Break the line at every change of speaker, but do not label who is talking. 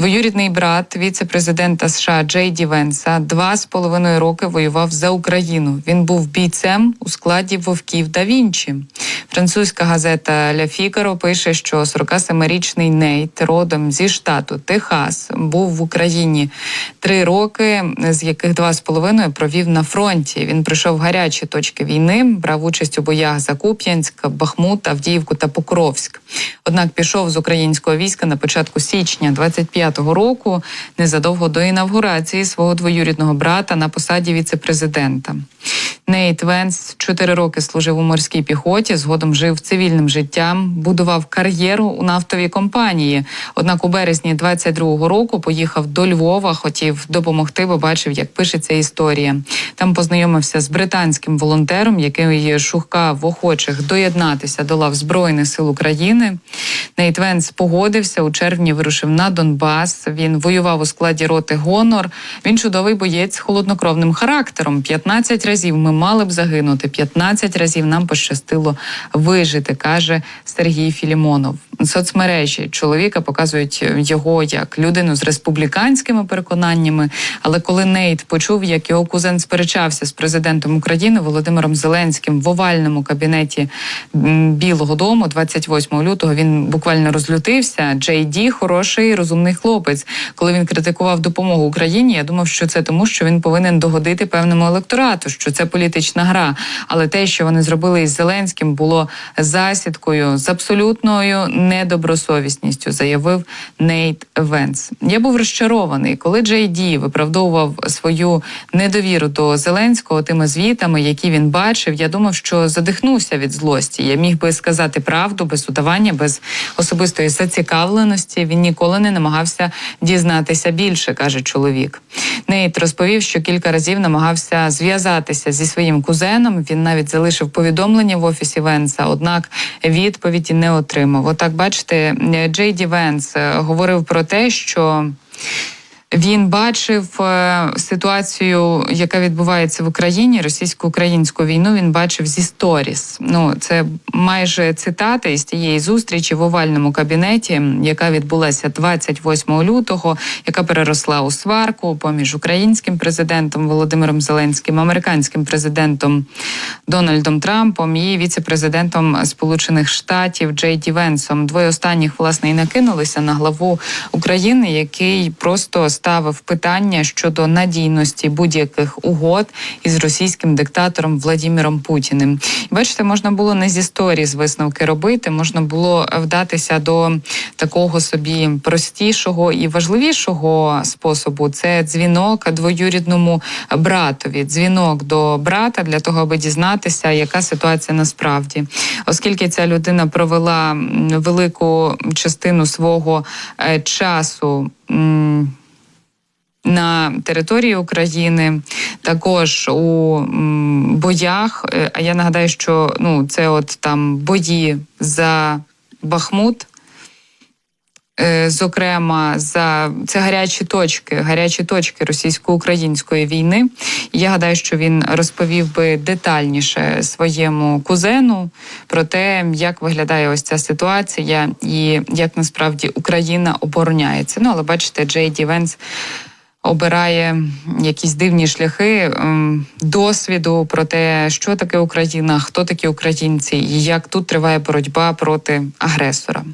Двоюрідний брат віце-президента США Джей Ді Венса два з половиною роки воював за Україну. Він був бійцем у складі вовків да Вінчі. Французька газета Ля Фігаро пише, що 47-річний Нейт родом зі штату Техас був в Україні три роки, з яких два з половиною провів на фронті. Він прийшов в гарячі точки війни, брав участь у боях за Куп'янськ, Бахмут, Авдіївку та Покровськ. Однак пішов з українського війська на початку січня 25-го року, незадовго до інавгурації свого двоюрідного брата на посаді віце-президента. Нейт Венс чотири роки служив у морській піхоті, згодом жив цивільним життям, будував кар'єру у нафтовій компанії. Однак у березні 22-го року поїхав до Львова, хотів допомогти, бо бачив, як пишеться історія. Там познайомився з британським волонтером, який шукав охочих доєднатися до лав Збройних сил України. Нейт Венс погодився у червні. Вирушив на Донбас. Він воював у складі роти Гонор. Він чудовий боєць з холоднокровним характером. 15 разів ми мали б загинути. 15 разів нам пощастило вижити, каже Сергій Філімонов. Соцмережі чоловіка показують його як людину з республіканськими переконаннями. Але коли Нейт почув, як його кузен сперечався з президентом України Володимиром Зеленським в овальному кабінеті Білого Дому, 28 лютого, він буквально розлютився. Джей Ді хороший розумний хлопець. Коли він критикував допомогу Україні, я думав, що це тому, що він повинен догодити певному електорату, що це політична гра. Але те, що вони зробили із Зеленським, було засідкою з абсолютною недобросовісністю, заявив Нейт Венс. Я був розчарований, коли Джей Ді виправдовував свою недовіру до Зеленського тими звітами, які він бачив. Я думав, що задихнувся від злості. Я міг би сказати правду без удавання, без особистої зацікавленості. Він ніколи не намагався дізнатися більше, каже чоловік. Нейт розповів, що кілька разів намагався зв'язатися зі своїм кузеном. Він навіть залишив повідомлення в офісі Венса, однак відповіді не отримав. Отак, бачите, Джей Ді Венс е, говорив про те, що. Він бачив е, ситуацію, яка відбувається в Україні, російсько-українську війну. Він бачив зі сторіс. Ну це майже цитата із тієї зустрічі в овальному кабінеті, яка відбулася 28 лютого, яка переросла у сварку поміж українським президентом Володимиром Зеленським, американським президентом Дональдом Трампом і віце-президентом Сполучених Штатів Джей Ді Венсом. Двоє останніх власне і накинулися на главу України, який просто ставив питання щодо надійності будь-яких угод із російським диктатором Владіміром Путіним. Бачите, можна було не зі сторіз висновки робити, можна було вдатися до такого собі простішого і важливішого способу. Це дзвінок двоюрідному братові, дзвінок до брата для того, аби дізнатися, яка ситуація насправді, оскільки ця людина провела велику частину свого е, часу. На території України, також у боях. Е, А я нагадаю, що ну це от там бої за Бахмут. Е, Зокрема, за це гарячі точки, гарячі точки російсько-української війни. Я гадаю, що він розповів би детальніше своєму кузену про те, як виглядає ось ця ситуація, і як насправді Україна обороняється. Ну але бачите, Джей Ді Венс обирає якісь дивні шляхи ем, досвіду про те, що таке Україна, хто такі українці, і як тут триває боротьба проти агресора.